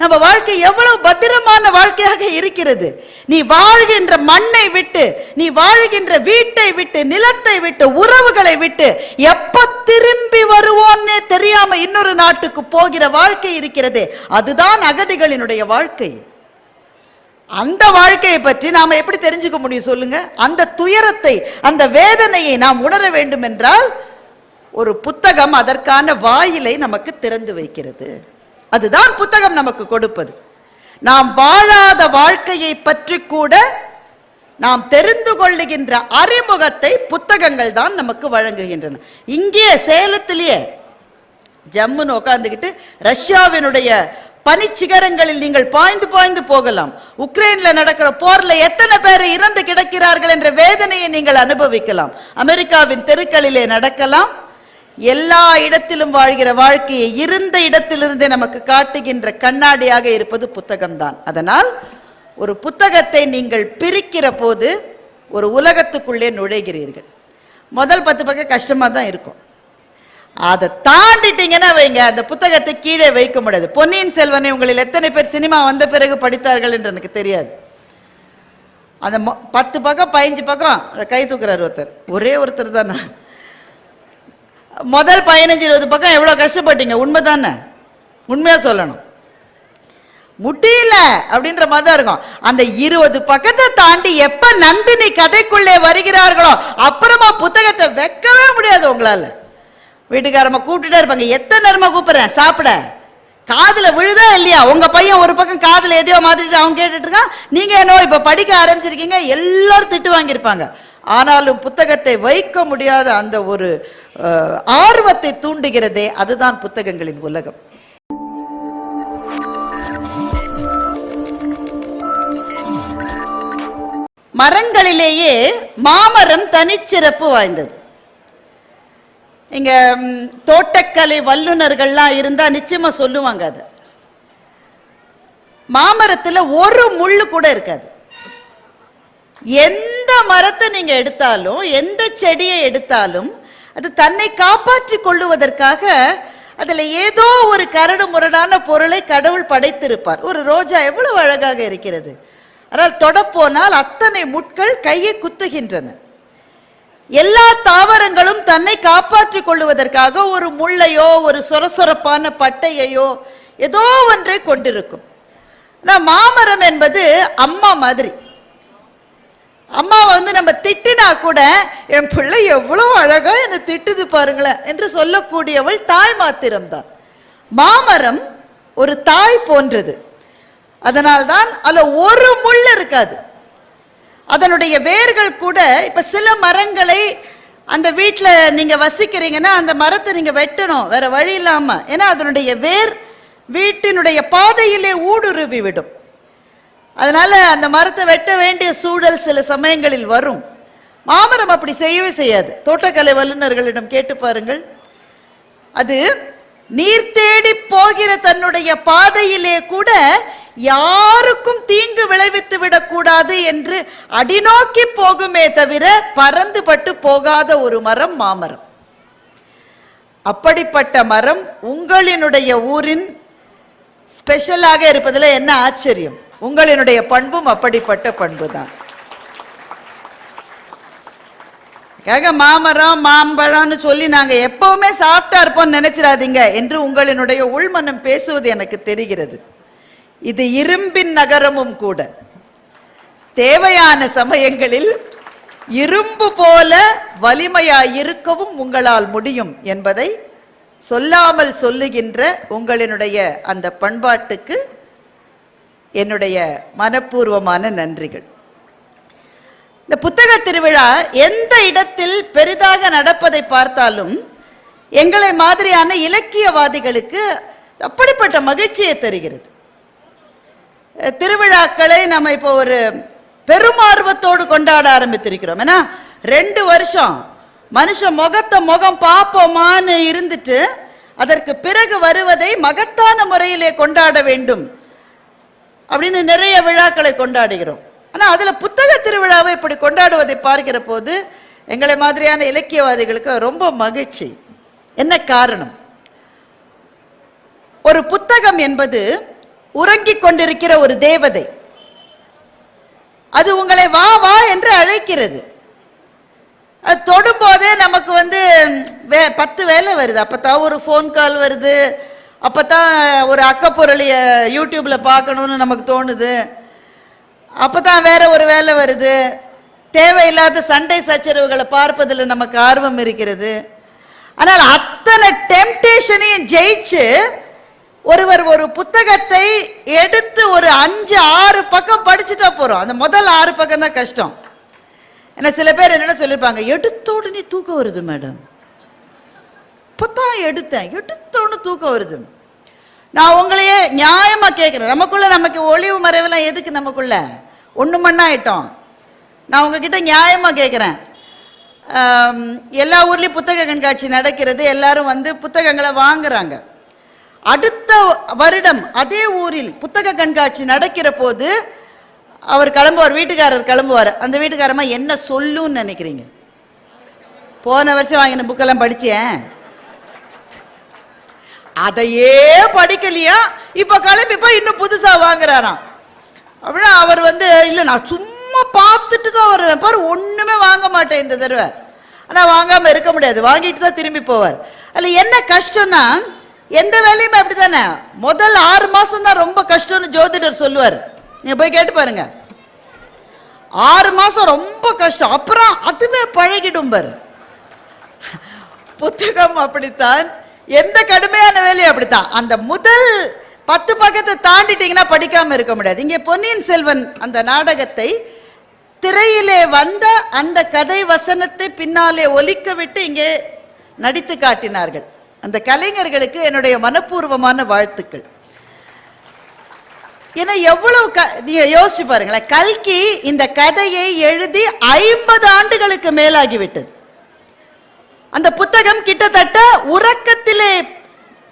நம்ம வாழ்க்கை எவ்வளவு பத்திரமான வாழ்க்கையாக இருக்கிறது? நீ வாழ்கின்ற மண்ணை விட்டு நீ வாழ்கின்ற வீட்டை விட்டு நிலத்தை விட்டு உறவுகளை விட்டு எப்ப திரும்பி வருவோன்னே தெரியாம இன்னொரு நாட்டுக்கு போகிற வாழ்க்கை இருக்கிறது அதுதான் அகதிகளினுடைய வாழ்க்கை. அந்த வாழ்க்கையை பற்றி நாம எப்படி தெரிஞ்சுக்க முடியும் சொல்லுங்க? அந்த துயரத்தை அந்த வேதனையை நாம் உணர வேண்டும் என்றால் ஒரு புத்தகம் அதற்கான வாயிலை நமக்கு திறந்து வைக்கிறது. அதுதான் புத்தகம் நமக்கு கொடுப்பது. நாம் வாழாத வாழ்க்கையை பற்றி கூட நாம் தெரிந்து கொள்ளுகின்ற அறிமுகத்தை புத்தகங்கள் தான் நமக்கு வழங்குகின்றன. இங்கே சேலத்திலேயே ஜம்முன்னு உட்காந்துக்கிட்டு ரஷ்யாவினுடைய பனிச்சிகரங்களில் நீங்கள் பாய்ந்து பாய்ந்து போகலாம். உக்ரைன்ல நடக்கிற போர்ல எத்தனை பேர் இறந்து கிடக்கிறார்கள் என்ற வேதனையை நீங்கள் அனுபவிக்கலாம். அமெரிக்காவின் தெருக்களிலே நடக்கலாம். எல்லா இடத்திலும் வாழ்கிற வாழ்க்கையை இருந்த இடத்திலிருந்தே நமக்கு காட்டுகின்ற கண்ணாடியாக இருப்பது புத்தகம்தான். அதனால் ஒரு புத்தகத்தை நீங்கள் பிரிக்கிற போது ஒரு உலகத்துக்குள்ளே நுழைகிறீர்கள். முதல் பத்து பக்கம் கஷ்டமா தான் இருக்கும். அதை தாண்டிட்டீங்கன்னா வைங்க அந்த புத்தகத்தை கீழே வைக்க முடியாது. பொன்னியின் செல்வனை உங்களில் எத்தனை பேர் சினிமா வந்த பிறகு படித்தார்கள் என்று எனக்கு தெரியாது. அந்த மொ- பத்து பக்கம் பதினஞ்சு பக்கம் அதை கை தூக்குறாரு ஒருத்தர். ஒரே ஒருத்தர் தானே? முதல் பதினஞ்சு இருபது பக்கம் எவ்வளோ கஷ்டப்பட்டீங்க? உண்மைதானே? உண்மையாக சொல்லணும். முடியல அப்படின்ற மாதிரி தான் இருக்கும். அந்த இருபது பக்கத்தை தாண்டி எப்ப நந்தினி கதைக்குள்ளே வருகிறார்களோ அப்புறமா புத்தகத்தை வைக்கவே முடியாது உங்களால. வீட்டுக்காரம்மா கூப்பிட்டுட்டே இருப்பாங்க எத்தனை நேரமா கூப்பிடுறேன் சாப்பிட. காதுல விழுதா இல்லையா? உங்க பையன் ஒரு பக்கம் காதுல எதையோ மாதிரிட்டு அவன் கேட்டுட்டு இருக்கான். நீங்க என்னோ இப்ப படிக்க ஆரம்பிச்சிருக்கீங்க எல்லாரும் திட்டு வாங்கியிருப்பாங்க. ஆனாலும் புத்தகத்தை வைக்க முடியாத அந்த ஒரு ஆர்வத்தை தூண்டுகிறதே அதுதான் புத்தகங்களின் உலகம். மரங்களிலேயே மாமரம் தனிச்சிறப்பு வாய்ந்தது. இங்க தோட்டக்கலை வல்லுநர்கள்லாம் இருந்தா நிச்சயமா சொல்லுவாங்க அது. மாமரத்துல ஒரு முள்ளு கூட இருக்காது. எந்த மரத்தை நீங்க எடுத்தாலும் எந்த செடியை எடுத்தாலும் அது தன்னை காப்பாற்றிக் கொள்ளுவதற்காக அதுல ஏதோ ஒரு கரடு முரடான பொருளை கடவுள் படைத்திருப்பார். ஒரு ரோஜா எவ்வளவு அழகாக இருக்கிறது. ஆனால் தொடப்போனால் அத்தனை முட்கள் கையை குத்துகின்றன. எல்லா தாவரங்களும் தன்னை காப்பாற்றிக் கொள்ளுவதற்காக ஒரு முள்ளையோ ஒரு சொரசொரப்பான பட்டையையோ ஏதோ ஒன்றை கொண்டிருக்கும். ஆனால் மாமரம் என்பது அம்மா மாதிரி. அம்மாவை வந்து நம்ம திட்டினா கூட என் பிள்ளை எவ்வளவு அழகா என்னை திட்டுது பாருங்களேன் என்று சொல்லக்கூடியவள் தாய் மாத்திரம்தான் மாமரம் ஒரு தாய் போன்றது. அதனால்தான் அதுல ஒரு முள் இருக்காது. அதனுடைய வேர்கள் கூட இப்ப சில மரங்களை அந்த வீட்டில் நீங்க வசிக்கிறீங்கன்னா அந்த மரத்தை நீங்க வெட்டணும் வேற வழி இல்லாம. ஏன்னா அதனுடைய வேர் வீட்டினுடைய பாதையிலே ஊடுருவி விடும் அதனால அந்த மரத்தை வெட்ட வேண்டிய சூழல் சில சமயங்களில் வரும். மாமரம் அப்படி செய்யவே செய்யாது. தோட்டக்கலை வல்லுநர்களிடம் கேட்டு பாருங்கள். அது நீர் தேடி போகிற தன்னுடைய பாதையிலே கூட யாருக்கும் தீங்கு விளைவித்து விடக்கூடாது என்று அடிநோக்கி போகுமே தவிர பறந்து பட்டு போகாத ஒரு மரம் மாமரம். அப்படிப்பட்ட மரம் உங்களினுடைய ஊரின் ஸ்பெஷலாக இருப்பதில் என்ன ஆச்சரியம்? உங்களினுடைய பண்பும் அப்படிப்பட்ட பண்பு தான் ஆக மாமரம் மாம்பழம்னு சொல்லி நாங்க எப்பவுமே சாஃப்டா இருப்போம்னு நினைச்சிடாதீங்க என்று உங்களினுடைய உள்மனம் பேசுவது எனக்கு தெரிகிறது. இது இரும்பின் நகரமும் கூட. தேவையான சமயங்களில் இரும்பு போல வலிமையா இருக்கவும் உங்களால் முடியும் என்பதை சொல்லாமல் சொல்லுகின்ற உங்களினுடைய அந்த பண்பாட்டுக்கு என்னுடைய மனப்பூர்வமான நன்றிகள். இந்த புத்தக திருவிழா எந்த இடத்தில் பெரிதாக நடப்பதை பார்த்தாலும் எங்களை மாதிரியான இலக்கியவாதிகளுக்கு அப்படிப்பட்ட மகிழ்ச்சியை தருகிறது. திருவிழாக்களை நம்ம இப்போ ஒரு பெருமார்வத்தோடு கொண்டாட ஆரம்பித்திருக்கிறோம். ஏன்னா ரெண்டு வருஷம் மனுஷன் முகத்தை முகம் பார்ப்போமான்னு இருந்துட்டு அதற்கு பிறகு வருவதை மகத்தான முறையிலே கொண்டாட வேண்டும் அப்படின்னு நிறைய விழாக்களை கொண்டாடுகிறோம். ஆனா அதுல புத்தக திருவிழாவை இப்படி கொண்டாடுவதை பார்க்கிற போது எங்களை மாதிரியான இலக்கியவாதிகளுக்கு ரொம்ப மகிழ்ச்சி. என்ன காரணம்? ஒரு புத்தகம் என்பது உறங்கிக் கொண்டிருக்கிற ஒரு தேவதை. அது உங்களை வா வா என்று அழைக்கிறது. அது தொடும்போதே நமக்கு வந்து வே பத்து வேலை வருது. அப்பதான் ஒரு ஃபோன் கால் வருது. அப்பதான் ஒரு அக்கப்பொருளைய யூடியூப்ல பார்க்கணும்னு நமக்கு தோணுது. அப்பதான் வேற ஒரு வேலை வருது. தேவையில்லாத சண்டை சச்சரவுகளை பார்ப்பதில் நமக்கு ஆர்வம் இருக்கிறது. ஆனால் அத்தனை டெம்டேஷனையும் ஜெயிச்சு ஒருவர் ஒரு புத்தகத்தை எடுத்து ஒரு அஞ்சு ஆறு பக்கம் படிச்சுட்டா போறோம். அந்த முதல் ஆறு பக்கம் தான் கஷ்டம். ஏன்னா சில பேர் என்னென்ன சொல்லியிருப்பாங்க எடுத்த உடனே தூக்கம் வருது மேடம். இப்பதான் எடுத்தேன். எடுத்தோன்னு தூக்கம் வருது. நான் உங்களையே நியாயமாக கேட்குறேன். நமக்குள்ள நமக்கு ஒளிவு மறைவெல்லாம் எதுக்கு நமக்குள்ள? ஒன்று மண்ணா ஆகிட்டோம் நான் உங்ககிட்ட நியாயமாக கேட்குறேன். எல்லா ஊர்லேயும் புத்தக கண்காட்சி நடக்கிறது. எல்லாரும் வந்து புத்தகங்களை வாங்குறாங்க. அடுத்த வருடம் அதே ஊரில் புத்தக கண்காட்சி நடக்கிற போது அவர் கிளம்புவார் வீட்டுக்காரர் கிளம்புவார். அந்த வீட்டுக்காரமா என்ன சொல்லுன்னு நினைக்கிறீங்க? போன வருஷம் வாங்கின புக்கெல்லாம் படிச்சேன் அதையே படிக்கலையா? இப்ப கிளம்பி போய் இன்னும் புதுசா வாங்குறாராம். அப்படின்னா அவர் வந்து இல்ல நான் சும்மா பார்த்துட்டு தான் வருவேன். பாரு ஒண்ணுமே வாங்க மாட்டேன் இந்த தடவை. ஆனா வாங்காம இருக்க முடியாது. வாங்கிட்டு தான் திரும்பி போவார். அதில் என்ன கஷ்டம்னா எந்த வேலையுமே அப்படித்தானே? முதல் ஆறு மாசம் தான் ரொம்ப கஷ்டம்னு ஜோதிடர் சொல்லுவார். நீங்க போய் கேட்டு பாருங்க. ஆறு மாசம் ரொம்ப கஷ்டம். அப்புறம் அதுவே பழகிடும் பாரு. புத்தகம் அப்படித்தான் எந்த கடுமையான வேலையும் அப்படித்தான். அந்த முதல் பத்து பக்கத்தை தாண்டிட்டீங்கன்னா படிக்காம இருக்க முடியாது. இங்கே பொன்னியின் செல்வன் அந்த நாடகத்தை திரையிலே வந்த அந்த கதை வசனத்தை பின்னாலே ஒலிக்க விட்டு இங்கே நடித்து காட்டினார்கள். அந்த கலைஞர்களுக்கு என்னுடைய மனப்பூர்வமான வாழ்த்துக்கள். ஏன்னா எவ்வளவு க- நீங்க யோசிச்சு பாருங்களேன். கல்கி இந்த கதையை எழுதி ஐம்பது ஆண்டுகளுக்கு மேலாகிவிட்டது. அந்த புத்தகம் கிட்டத்தட்ட உறக்கத்திலே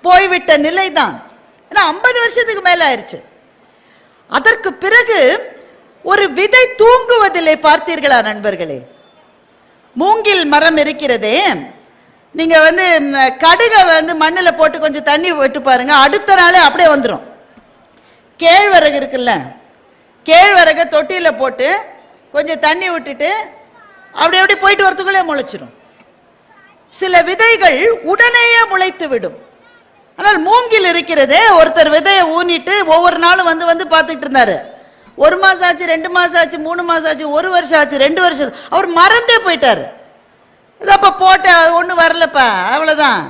போய்விட்ட நிலைதான். ஏன்னா ஐம்பது வருஷத்துக்கு மேல ஆயிடுச்சு அதற்கு பிறகு ஒரு விதை தூங்குவதிலே பார்த்தீர்களா நண்பர்களே? மூங்கில் மரம் இருக்கிறதே. நீங்க வந்து கடுகை வந்து மண்ணில் போட்டு கொஞ்சம் தண்ணி விட்டு பாருங்க அடுத்த நாளே அப்படியே வந்துடும் கேழ்வரகு இருக்குல்ல கேழ்வரகை தொட்டியில் போட்டு கொஞ்சம் தண்ணி விட்டுட்டு அப்படி அப்படி போயிட்டு வரத்துக்குள்ளே முளைச்சிரும். சில விதைகள் உடனேயே முளைத்து விடும் ஆனால் மூங்கில் இருக்கிறதே ஒருத்தர் விதையை ஊனிட்டு ஒவ்வொரு நாளும் வந்து வந்து பார்த்துட்டு இருந்தாரு. ஒரு மாசம் ஆச்சு ரெண்டு மாசம் ஆச்சு மூணு மாசம் ஆச்சு ஒரு வருஷம் ஆச்சு ரெண்டு வருஷம் ஆச்சு. அவர் மறந்தே போயிட்டாரு. இது அப்ப போட்ட ஒன்றும் வரலப்பா அவ்வளோதான்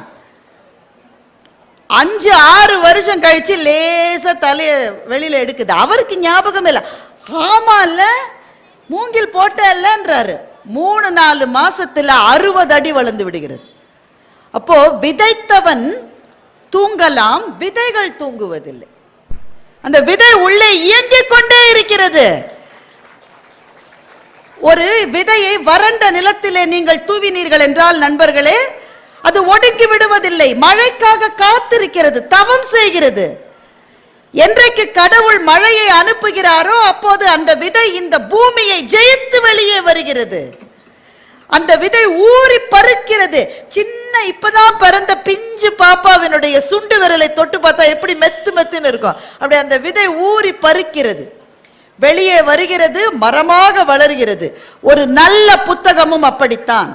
அஞ்சு ஆறு வருஷம் கழிச்சு லேசா தலைய வெளியில எடுக்குது. அவருக்கு ஞாபகம் இல்லை. ஆமா இல்ல மூங்கில் போட்டல்லன்றாரு மூணு நாலு மாசத்துல அறுபது அடி வளர்ந்து விடுகிறது. அப்போ விதைத்தவன் தூங்கலாம் விதைகள் தூங்குவதில்லை. அந்த விதை உள்ளே இயங்கிக் கொண்டே இருக்கிறது. ஒரு விதையை வறண்ட நிலத்திலே நீங்கள் தூவினீர்கள் என்றால் நண்பர்களே அது ஒடுங்கி விடுவதில்லை. மழைக்காக காத்திருக்கிறது தவம் செய்கிறது. என்றைக்கு கடவுள் மழையை அனுப்புகிறாரோ அப்போது அந்த விதை இந்த பூமியை ஜெயித்து வெளியே வருகிறது. அந்த விதை ஊறி பருக்கிறது சின்ன இப்பதான் பிறந்த பிஞ்சு பாப்பாவினுடைய சுண்டு விரலை தொட்டு பார்த்தா எப்படி மெத்து மெத்துன்னு இருக்கும். அப்படி அந்த விதை ஊறி பருக்கிறது வெளியே வருகிறது மரமாக வளர்கிறது. ஒரு நல்ல புத்தகமும் அப்படித்தான்.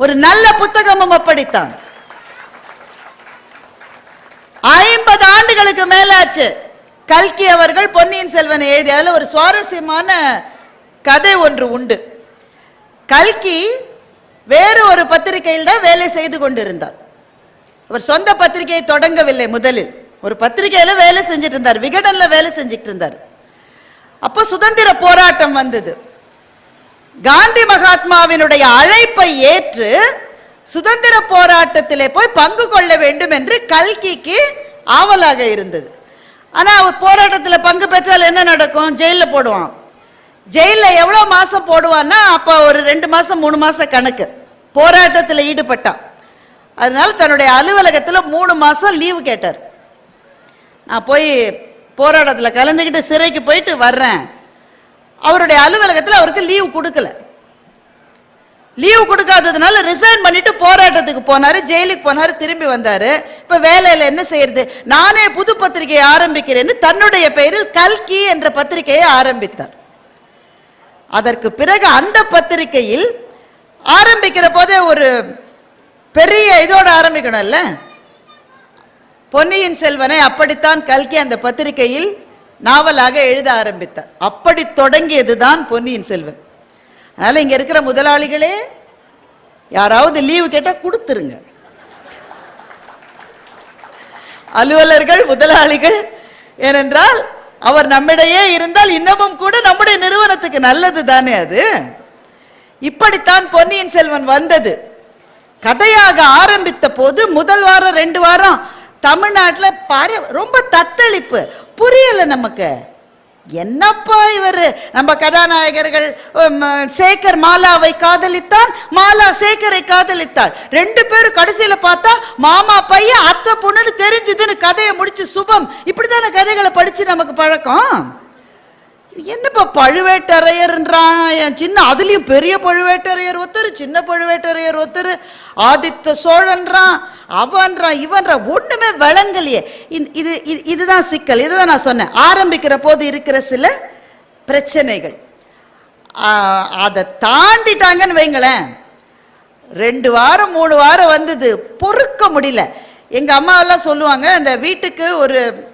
ஒரு நல்ல புத்தகமும் அப்படித்தான் ஐம்பது ஆண்டுகளுக்கு மேலாச்சு. கல்கி அவர்கள் பொன்னியின் செல்வனை எழுதி அதில் ஒரு சுவாரஸ்யமான கதை ஒன்று உண்டு. கல்கி வேறு ஒரு பத்திரிகையில் தான் வேலை செய்து கொண்டிருந்தார். அவர் சொந்த பத்திரிகையை தொடங்கவில்லை முதலில். ஒரு பத்திரிகையில வேலை செஞ்சுட்டு இருந்தார் விகடன்ல வேலை செஞ்சுட்டு இருந்தார். அப்போ சுதந்திர போராட்டம் வந்தது. காந்தி மகாத்மாவினுடைய அழைப்பை ஏற்று சுதந்திர போராட்டத்திலே போய் பங்கு கொள்ள வேண்டும் என்று கல்கிக்கு ஆவலாக இருந்தது. ஆனால் அவர் போராட்டத்தில் பங்கு பெற்றால் என்ன நடக்கும்? ஜெயிலில் போடுவான். ஜெயிலில் எவ்வளோ மாதம் போடுவான்னா அப்போ ஒரு ரெண்டு மாதம் மூணு மாதம் கணக்கு. போராட்டத்தில் ஈடுபட்டான் அதனால தன்னுடைய அலுவலகத்தில் மூணு மாதம் லீவு கேட்டார். நான் போய் போராட்டத்தில் கலந்துக்கிட்டு சிறைக்கு போயிட்டு வர்றேன். அவருடைய அலுவலகத்தில் அவருக்கு லீவு கொடுக்கல. லீவு கொடுக்காததுனால ரிசைன் பண்ணிட்டு போராட்டத்துக்கு போனாரு ஜெயிலுக்கு போனாரு திரும்பி வந்தாரு. இப்ப வேலையில என்ன செய்யறது? நானே புது பத்திரிகையை ஆரம்பிக்கிறேன்னு தன்னுடைய பெயரில் கல்கி என்ற பத்திரிகையை ஆரம்பித்தார். அதற்கு பிறகு அந்த பத்திரிகையில் ஆரம்பிக்கிற போதே ஒரு பெரிய இதோட ஆரம்பிக்கணும்ல? பொன்னியின் செல்வனை அப்படித்தான் கல்கி அந்த பத்திரிகையில் நாவலாக எழுத ஆரம்பித்தார். அப்படி தொடங்கியதுதான் பொன்னியின் செல்வன். அதனால இங்க இருக்கிற முதலாளிகளே யாராவது லீவு கேட்டா கொடுத்துருங்க. அலுவலர்கள் முதலாளிகள் ஏனென்றால் அவர் நம்மிடையே இருந்தால் இன்னமும் கூட நம்முடைய நிறுவனத்துக்கு நல்லது தானே அது? இப்படித்தான் பொன்னியின் செல்வன் வந்தது. கதையாக ஆரம்பித்த போது முதல் வாரம் ரெண்டு வாரம் தமிழ்நாட்டில் பாரு ரொம்ப தத்தளிப்பு. புரியல நமக்கு. என்னப்பா இவர்? நம்ம கதாநாயகர்கள் சேகர் மாலாவை காதலித்தான் மாலா சேகரை காதலித்தாள். ரெண்டு பேரும் கடைசியில பார்த்தா மாமா பையன் அத்தை பொண்ணுன்னு தெரிஞ்சுதுன்னு கதையை முடிச்சு சுபம். இப்படித்தானே கதைகளை படிச்சு நமக்கு பழக்கம்? என்னப்பா பழுவேட்டரையர்ன்றான் என் சின்ன அதுலேயும் பெரிய பழுவேட்டரையர் ஒருத்தர் சின்ன பழுவேட்டரையர் ஒருத்தர் ஆதித்த சோழன்றான் அவன்றான் இவன்றான். ஒன்றுமே விளங்கலையே. இது இது- இதுதான் சிக்கல். இதுதான் நான் சொன்னேன். ஆரம்பிக்கிற போது இருக்கிற சில பிரச்சனைகள். அதை தாண்டிட்டாங்கன்னு வைங்களேன். ரெண்டு வாரம் மூணு வாரம் வந்தது. பொறுக்க முடியல. எங்கள் அம்மாவெல்லாம் சொல்லுவாங்க அந்த வீட்டுக்கு ஒரு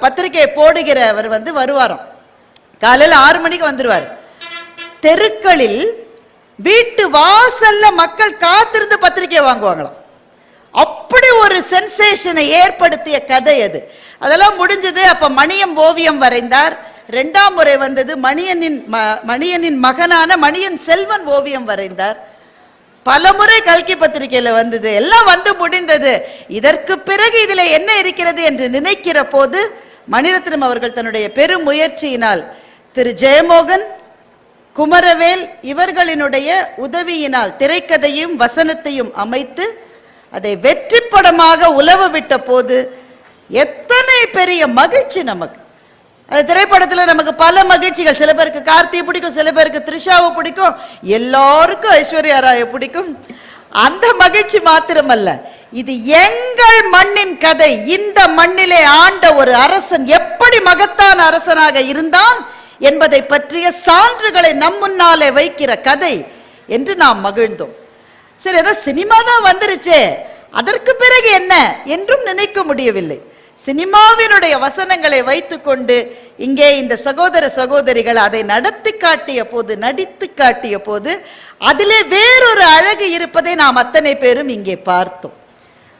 பத்திரிகையை பத்திரிக்கையை போடுகிறவர் வந்து வருவாராம். காலையில் ஆறு மணிக்கு வந்துடுவார் தெருக்களில் வீட்டு வாசல்ல மக்கள் காத்திருந்து பத்திரிக்கை வாங்குவாங்களாம். அப்படி ஒரு சென்சேஷனை ஏற்படுத்திய கதை அது. அதெல்லாம் முடிஞ்சது அப்ப மணியம் ஓவியம் வரைந்தார். ரெண்டாம் முறை வந்தது மணியனின் ம- மணியனின் மகனான மணியன் செல்வன் ஓவியம் வரைந்தார். பலமுறை கல்கி பத்திரிகையில வந்தது. எல்லாம் வந்து முடிந்தது. இதற்கு பிறகு இதுல என்ன இருக்கிறது என்று நினைக்கிற போது மணிரத்னம் அவர்கள் தன்னுடைய பெரும் முயற்சியினால் திரு ஜெயமோகன் குமரவேல் இவர்களினுடைய உதவியினால் திரைக்கதையும் வசனத்தையும் அமைத்து அதை வெற்றி படமாக உலவ விட்ட போது எத்தனை பெரிய மகிழ்ச்சி நமக்கு. அந்த திரைப்படத்தில் நமக்கு பல மகிழ்ச்சிகள். சில பேருக்கு கார்த்தியை பிடிக்கும் சில பேருக்கு த்ரிஷாவை பிடிக்கும் எல்லாருக்கும் ஐஸ்வர்யா ராயை பிடிக்கும். அந்த மகிழ்ச்சி மாத்திரமல்ல. இது எங்கள் மண்ணின் கதை. இந்த மண்ணிலே ஆண்ட ஒரு அரசன் எப்படி மகத்தான அரசனாக இருந்தான்? என்பதை பற்றிய சான்றுகளை நம் முன்னாலே வைக்கிற கதை என்று நாம் மகிழ்ந்தோம். சரி ஏதோ சினிமா தான் வந்துருச்சே. அதற்கு பிறகு என்ன என்றும் நினைக்க முடியவில்லை. சினிமாவினுடைய வசனங்களை வைத்துக்கொண்டு இங்கே இந்த சகோதர சகோதரிகள் அதை நடத்தி காட்டிய போது நடித்து காட்டிய போது அதிலே வேறொரு அழகு இருப்பதை நாம் அத்தனை பேரும் இங்கே பார்த்தோம்.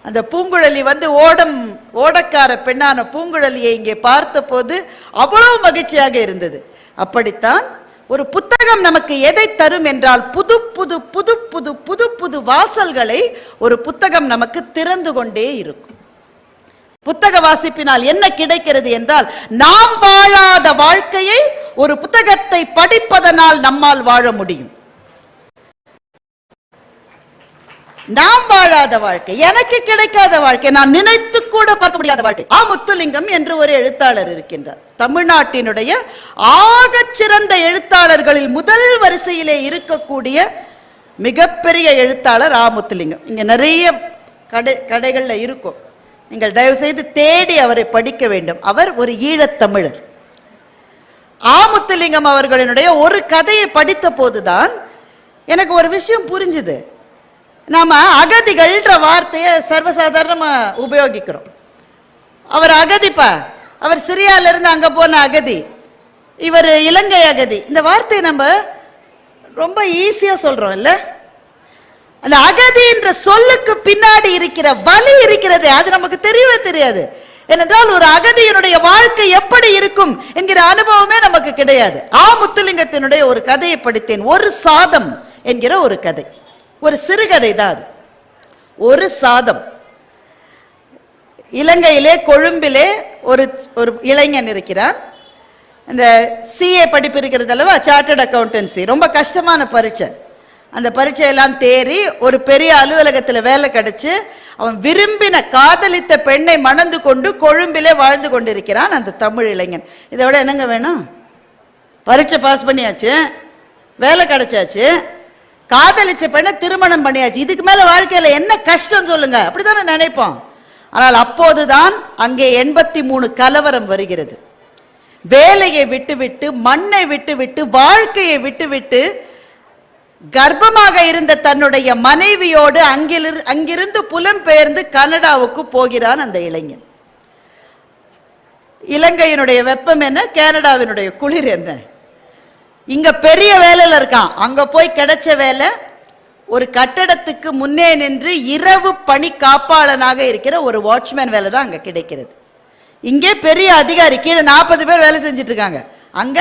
அந்த பூங்குழலி வந்து ஓடம் ஓடக்கார பெண்ணான பூங்குழலியை இங்கே பார்த்தபோது அவ்வளவு மகிழ்ச்சியாக இருந்தது. அப்படித்தான் ஒரு புத்தகம் நமக்கு எதை தரும் என்றால் புது புது புது புது புது புது வாசல்களை ஒரு புத்தகம் நமக்கு திறந்து கொண்டே இருக்கும். புத்தக வாசிப்பினால் என்ன கிடைக்கிறது என்றால் நாம் வாழாத வாழ்க்கையை ஒரு புத்தகத்தை படிப்பதனால் நம்மால் வாழ முடியும். நாம் வாழாத வாழ்க்கை எனக்கு கிடைக்காத வாழ்க்கை நான் நினைத்து கூட பார்க்க முடியாத வாழ்க்கை. ஆ முத்துலிங்கம் என்று ஒரு எழுத்தாளர் இருக்கின்றார். தமிழ்நாட்டினுடைய ஆக சிறந்த எழுத்தாளர்களில் முதல் வரிசையிலே இருக்கக்கூடிய மிகப்பெரிய எழுத்தாளர் ஆ முத்துலிங்கம். இங்க நிறைய கடை கடைகள்ல இருக்கும். நீங்கள் தயவு செய்து தேடி அவரை படிக்க வேண்டும். அவர் ஒரு ஈழத்தமிழர். ஆமுத்துலிங்கம் அவர்களினுடைய ஒரு கதையை படித்த போதுதான் எனக்கு ஒரு விஷயம் புரிஞ்சுது. நாம் அகதிகள்ன்ற வார்த்தையை சர்வசாதாரணமாக உபயோகிக்கிறோம். அவர் அகதிப்பா அவர் சிரியால இருந்து போன அகதி இவர் இலங்கை அகதி. இந்த வார்த்தையை நம்ம ரொம்ப ஈஸியாக சொல்கிறோம் இல்லை? அந்த அகதி என்ற சொல்லுக்கு பின்னாடி இருக்கிற வலி இருக்கிறது அது நமக்கு தெரியவே தெரியாது. ஏனென்றால் ஒரு அகதியினுடைய வாழ்க்கை எப்படி இருக்கும் என்கிற அனுபவமே நமக்கு கிடையாது. ஆ முத்துலிங்கத்தினுடைய ஒரு கதையை படித்தேன் ஒரு சாதம் என்கிற ஒரு கதை. ஒரு சிறுகதை தான் அது. ஒரு சாதம். இலங்கையிலே கொழும்பிலே ஒரு ஒரு இளைஞன் இருக்கிறான். இந்த சிஏ படிப்பு இருக்கிறது அல்லவா? சார்ட்டர்ட் அக்கௌண்டன்சி ரொம்ப கஷ்டமான பரீட்சை. அந்த பரீட்சையெல்லாம் தேறி ஒரு பெரிய அலுவலகத்தில் வேலை கிடைச்சி அவன் விரும்பின காதலித்த பெண்ணை மணந்து கொண்டு கொழும்பிலே வாழ்ந்து கொண்டிருக்கிறான் அந்த தமிழ் இளைஞன். இதை விட என்னங்க வேணும்? பரீட்சை பாஸ் பண்ணியாச்சு. வேலை கிடைச்சாச்சு. காதலிச்ச பெண்ணை திருமணம் பண்ணியாச்சு. இதுக்கு மேல வாழ்க்கையில என்ன கஷ்டம் சொல்லுங்க? அப்படித்தானே நினைப்போம். ஆனால் அப்போதுதான் அங்கே எண்பத்தி மூணு கலவரம் வருகிறது. வேலையை விட்டுவிட்டு மண்ணை விட்டுவிட்டு வாழ்க்கையை விட்டுவிட்டு கர்ப்பமாக இருந்த தன்னுடைய மனைவியோடு அங்கிலிரு அங்கிருந்து புலம்பெயர்ந்து கனடாவுக்கு போகிறான் அந்த இளைஞன். இலங்கையினுடைய வெப்பம் என்ன? கனடாவினுடைய குளிர் என்ன? இங்க பெரிய வேலையில இருக்கான். அங்க போய் கிடைச்ச வேலை ஒரு கட்டடத்துக்கு முன்னே நின்று இரவு பணி காப்பாளனாக இருக்கிற ஒரு வாட்ச்மேன் வேலை தான் அங்க கிடைக்கிறது. இங்கே பெரிய அதிகாரி கீழே நாற்பது பேர் வேலை செஞ்சுட்டு இருக்காங்க. அங்க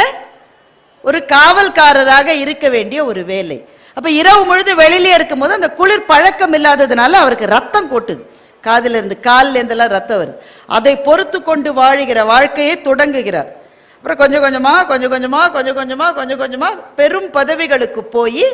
ஒரு காவல்காரராக இருக்க வேண்டிய ஒரு வேலை. அப்ப இரவு முழுது வெளியிலே இருக்கும்போது அந்த குளிர் பழக்கம் இல்லாததுனால அவருக்கு ரத்தம் கொட்டுது. காதிலிருந்து இருந்து ரத்தம் வருது. அதை பொறுத்து கொண்டு வாழுகிற வாழ்க்கையை தொடங்குகிறார். அப்புறம் கொஞ்சம் கொஞ்சமா கொஞ்சம் கொஞ்சமா கொஞ்சம் கொஞ்சமா கொஞ்சம் கொஞ்சமா பெரும் பதவிகளுக்கு போய்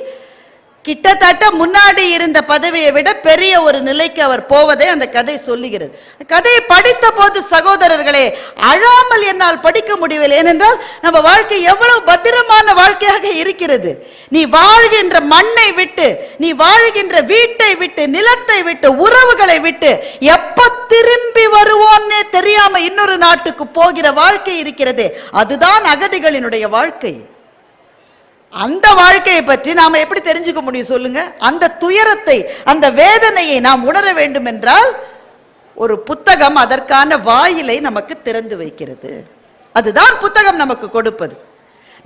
கிட்டத்தட்ட முன்னாடி இருந்த பதவியை விட பெரிய ஒரு நிலைக்கு அவர் போவதை அந்த கதை சொல்லுகிறது. கதையை படித்த போது சகோதரர்களே அழாமல் என்னால் படிக்க முடியவில்லை. ஏனென்றால் நம்ம வாழ்க்கை எவ்வளவு பத்திரமான வாழ்க்கையாக இருக்கிறது. நீ வாழ்கின்ற மண்ணை விட்டு நீ வாழ்கின்ற வீட்டை விட்டு நிலத்தை விட்டு உறவுகளை விட்டு எப்ப திரும்பி வருவோன்னே தெரியாம இன்னொரு நாட்டுக்கு போகிற வாழ்க்கை இருக்கிறது. அதுதான் அகதிகளினுடைய வாழ்க்கை. அந்த வாழ்க்கையை பற்றி நாம் எப்படி தெரிஞ்சுக்க முடியும் சொல்லுங்க? அந்த துயரத்தை அந்த வேதனையை நாம் உணர வேண்டும் என்றால் ஒரு புத்தகம் அதற்கான வாயிலை நமக்கு திறந்து வைக்கிறது. அதுதான் புத்தகம் நமக்கு கொடுப்பது.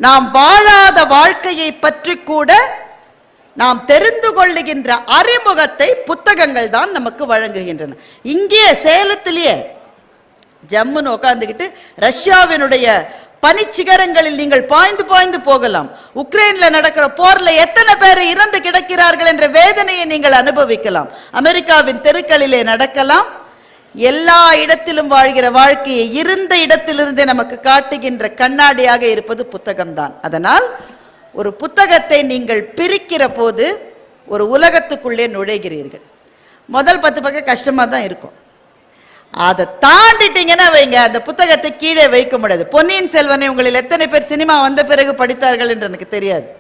நாம் வாழாத வாழ்க்கையை பற்றி கூட நாம் தெரிந்து கொள்ளுகின்ற அறிமுகத்தை புத்தகங்கள் தான் நமக்கு வழங்குகின்றன. இங்கே சேலத்திலேயே ஜம்முன்னு உட்காந்துக்கிட்டு ரஷ்யாவினுடைய பனிச்சிகரங்களில் நீங்கள் பாய்ந்து பாய்ந்து போகலாம். உக்ரைன்ல நடக்கிற போர்ல எத்தனை பேர் இறந்து கிடக்கிறார்கள் என்ற வேதனையை நீங்கள் அனுபவிக்கலாம். அமெரிக்காவின் தெருக்களிலே நடக்கலாம். எல்லா இடத்திலும் வாழ்கிற வாழ்க்கையை இருந்த இடத்திலிருந்தே நமக்கு காட்டுகின்ற கண்ணாடியாக இருப்பது புத்தகம்தான். அதனால் ஒரு புத்தகத்தை நீங்கள் பிரிக்கிற போது ஒரு உலகத்துக்குள்ளே நுழைகிறீர்கள். முதல் பத்து பக்கம் கஷ்டமாக தான் இருக்கும். அதை தாண்டிட்டீங்கன்னா வைங்க. அந்த புத்தகத்தை கீழே வைக்க முடியாது. பொன்னியின் செல்வனை உங்களில் எத்தனை பேர் சினிமா வந்த பிறகு படித்தார்கள் என்று எனக்கு தெரியாது.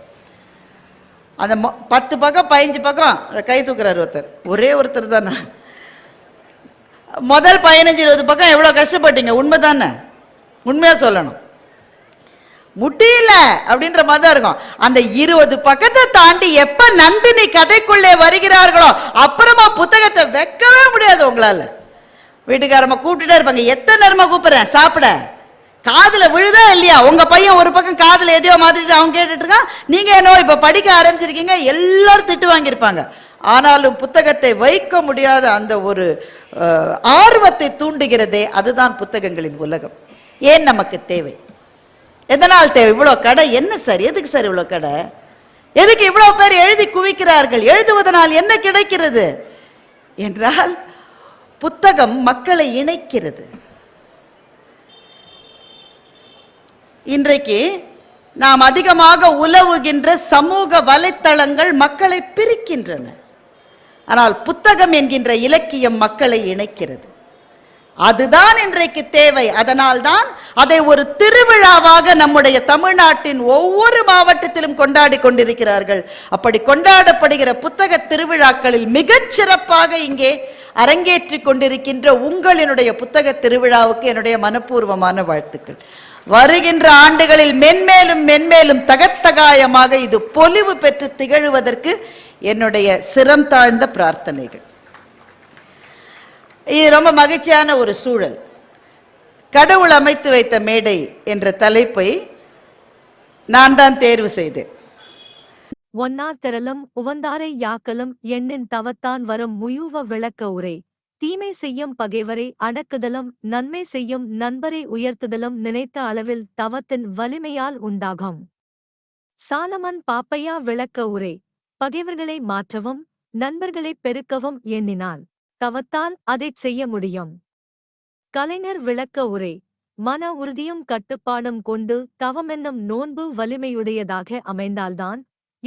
அந்த மொ- பத்து பக்கம் பதினஞ்சு பக்கம் கை தூக்குறாரு ஒருத்தர். ஒரே ஒருத்தர் தானே. முதல் பதினஞ்சு இருபது பக்கம் எவ்வளோ கஷ்டப்பட்டீங்க? உண்மை தானே. உண்மையாக சொல்லணும். முடியல அப்படின்ற மாதிரி தான் இருக்கும். அந்த இருபது பக்கத்தை தாண்டி எப்ப நந்தினி கதைக்குள்ளே வருகிறார்களோ அப்புறமா புத்தகத்தை வைக்கவே முடியாது உங்களால. வீட்டுக்காரம்மா கூப்பிட்டுட்டே இருப்பாங்க. எத்தனை நேரமா கூப்பிடுறேன்? சாப்பிட. காதுல விழுதா இல்லையா? உங்க பையன் ஒரு பக்கம் காதுல எதையோ மாத்திட்டு அவன் கேட்டுட்டு இருக்கான் நீங்க என்னோ இப்ப படிக்க ஆரம்பிச்சிருக்கீங்க. எல்லாரும் திட்டு வாங்கியிருப்பாங்க. ஆனாலும் புத்தகத்தை வைக்க முடியாத அந்த ஒரு ஆர்வத்தை தூண்டுகிறதே அதுதான் புத்தகங்களின் உலகம். ஏன் நமக்கு தேவை? எதனால் தேவை? இவ்வளோ கடை. என்ன சார்? எதுக்கு சார் இவ்வளோ கடை? எதுக்கு இவ்வளோ பேர் எழுதி குவிக்கிறார்கள்? எழுதுவதனால் என்ன கிடைக்கிறது? என்றால் புத்தகம் மக்களை இணைக்கிறது. இன்றைக்கு நாம் அதிகமாக உலவுகின்ற சமூக வலைத்தளங்கள் மக்களை பிரிக்கின்றன. ஆனால் புத்தகம் என்கின்ற இலக்கியம் மக்களை இணைக்கிறது. அதுதான் இன்றைக்கு தேவை. அதனால்தான் அதை ஒரு திருவிழாவாக நம்முடைய தமிழ்நாட்டின் ஒவ்வொரு மாவட்டத்திலும் கொண்டாடி கொண்டிருக்கிறார்கள். அப்படி கொண்டாடப்படுகிற புத்தக திருவிழாக்களில் மிகச் சிறப்பாக இங்கே அரங்கேற்றி கொண்டிருக்கின்ற உங்களினுடைய புத்தக திருவிழாவுக்கு என்னுடைய மனப்பூர்வமான வாழ்த்துக்கள். வருகின்ற ஆண்டுகளில் மென்மேலும் மென்மேலும் தகத்தகாயமாக இது பொலிவு பெற்று திகழ்வதற்கு என்னுடைய சிரம் தாழ்ந்த பிரார்த்தனைகள். இது ரொம்ப மகிழ்ச்சியான ஒரு சூழல். கடவுள் அமைத்து வைத்த மேடை என்ற தலைப்பை நான் தான் தேர்வு செய்தேன். ஒன்னார் திரளும் உவந்தாரை யாக்கலும் எண்ணின் தவத்தான் வரும் முயூவ விளக்க உரை. தீமை செய்யும் பகைவரை அடக்குதலும் நன்மை செய்யும் நண்பரை உயர்த்துதலும் நினைத்த அளவில் தவத்தின் வலிமையால் உண்டாகும். சாலமன் பாப்பையா விளக்க உரை. பகைவர்களை மாற்றவும் நண்பர்களை பெருக்கவும் எண்ணினால் தவத்தால் அதைச் செய்ய முடியும். கலைஞர் விளக்க உரை. மன உறுதியும் கட்டுப்பாடும் கொண்டு தவமென்னும் நோன்பு வலிமையுடையதாக அமைந்தால்தான்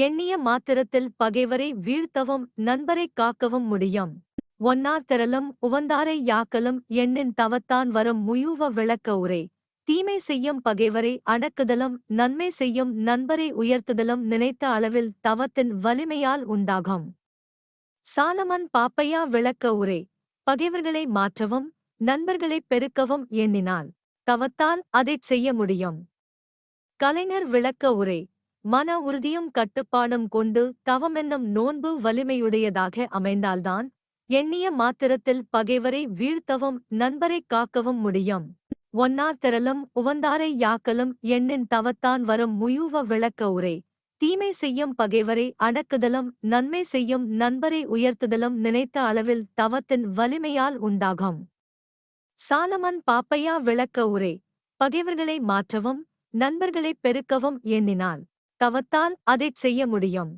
எண்ணிய மாத்திரத்தில் பகைவரை வீழ்த்தவும் நண்பரை காக்கவும் முடியும். ஒன்னார் திரளும் உவந்தாரை யாக்கலும் எண்ணின் தவத்தான் வரும் முயூவ விளக்க உரை. தீமை செய்யும் பகைவரை அடக்குதலும் நன்மை செய்யும் நண்பரை உயர்த்துதலும் நினைத்த அளவில் தவத்தின் வலிமையால் உண்டாகும். சாலமன் பாப்பையா விளக்க உரை. பகைவர்களை மாற்றவும் நண்பர்களை பெருக்கவும் எண்ணினால் தவத்தால் அதைச் செய்ய முடியும். கலைஞர் விளக்க உரை. மன உறுதியும் கட்டுப்பாடும் கொண்டு தவமென்னும் நோன்பு வலிமையுடையதாக அமைந்தால்தான் எண்ணிய மாத்திரத்தில் பகைவரை வீழ்த்தவும் நண்பரைக் காக்கவும் முடியும். ஒன்னார் திரளும் உவந்தாரை யாக்கலும் எண்ணின் தவத்தான் வரும் முயூவ விளக்க உரை. தீமை செய்யும் பகைவரை அடக்குதலும் நன்மை செய்யும் நண்பரை உயர்த்துதலும் நினைத்த அளவில் தவத்தின் வலிமையால் உண்டாகும். சாலமன் பாப்பையா விளக்க உரை. பகைவர்களை மாற்றவும் நண்பர்களை பெருக்கவும் எண்ணினாள் தவத்தால் அதைச் செய்ய முடியும்.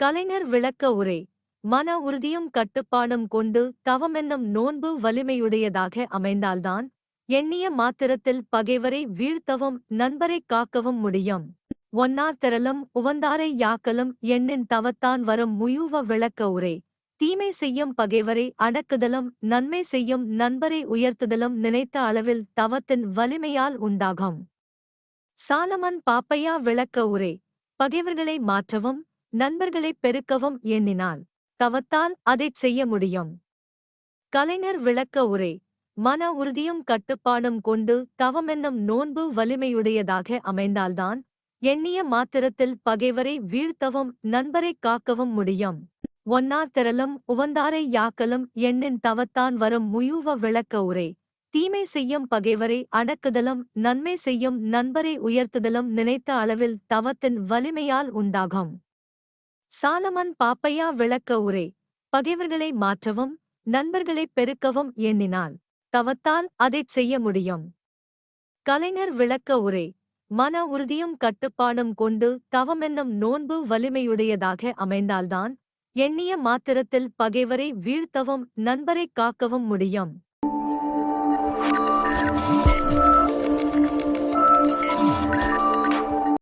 கலைஞர் விளக்க உரை மன உறுதியும் கட்டுப்பாடும் கொண்டு தவமென்னும் நோன்பு வலிமையுடையதாக அமைந்தால்தான் எண்ணிய மாத்திரத்தில் பகைவரை வீழ்த்தவும் நண்பரைக் காக்கவும் முடியும். ஒன்னார் திரளும் உவந்தாரை யாக்கலும் எண்ணின் தவத்தான் வரும் முயூவ விளக்க உரை தீமை செய்யும் பகைவரை அடக்குதலும் நன்மை செய்யும் நண்பரை உயர்த்துதலும் நினைத்த அளவில் தவத்தின் வலிமையால் உண்டாகும். சாலமன் பாப்பையா விளக்க உரை. பகைவர்களை மாற்றவும் நண்பர்களை பெருக்கவும் எண்ணினால் தவத்தால் அதைச் செய்ய முடியும். கலைஞர் விளக்க உரை. மன உறுதியும் கட்டுப்பாடும் கொண்டு தவமென்னும் நோன்பு வலிமையுடையதாக அமைந்தால்தான் எண்ணிய மாத்திரத்தில் பகைவரை வீழ்த்தவும் நண்பரைக் காக்கவும் முடியும். ஒன்னார் திரளும் உவந்தாரை யாக்கலும் எண்ணின் தவத்தான் வரும் முயூவ விளக்க உரை. தீமை செய்யும் பகைவரை அடக்குதலும் நன்மை செய்யும் நண்பரை உயர்த்துதலும் நினைத்த அளவில் தவத்தின் வலிமையால் உண்டாகும். சாலமன் பாப்பையா விளக்க உரை பகைவர்களை மாற்றவும் நண்பர்களை பெருக்கவும் எண்ணினால் தவத்தால் அதைச் செய்ய முடியும். கலைஞர் விளக்க உரை மன உறுதியும் கட்டுப்பாடும் கொண்டு தவமென்னும் நோன்பு வலிமையுடையதாக அமைந்தால்தான் எண்ணிய மாத்திரத்தில் பகைவரை வீழ்த்தவும் நண்பரைக் காக்கவும் முடியும்.